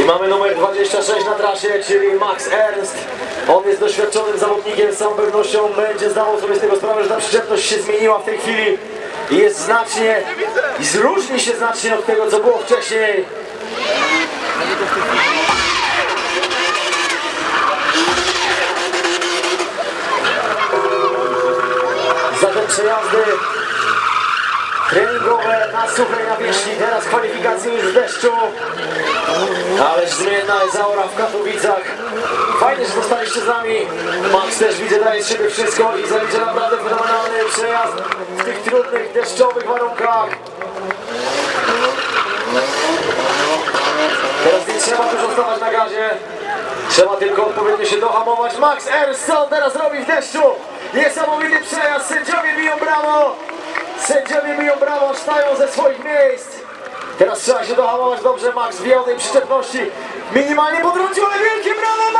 I mamy numer 26 na trasie, czyli Max Ernst. On jest doświadczonym zawodnikiem, z całą pewnością będzie zdawał sobie z tego sprawę, że ta przyczepność się zmieniła w tej chwili i jest znacznie, i zróżni się znacznie od tego, co było wcześniej. Zatem przejazdy treningowe na suchej nawierzchni, teraz kwalifikacje już w deszczu. Ależ zmienna jest aura w Katowicach. Fajnie, że zostaliście z nami. Max też widzę daje z siebie wszystko i zaliczy naprawdę fenomenalny przejazd w tych trudnych, deszczowych warunkach. Teraz nie trzeba dużo stawać na gazie. Trzeba tylko odpowiednio się dohamować. Max Ernst, co on teraz robi w deszczu? Niesamowity przejazd, sędziowie biją brawo! Sędziowie biją brawo, wstają ze swoich miejsc. Teraz trzeba się dohamować dobrze, Max wyjął tej przyczepności. Minimalnie podrącił, ale wielkie brawo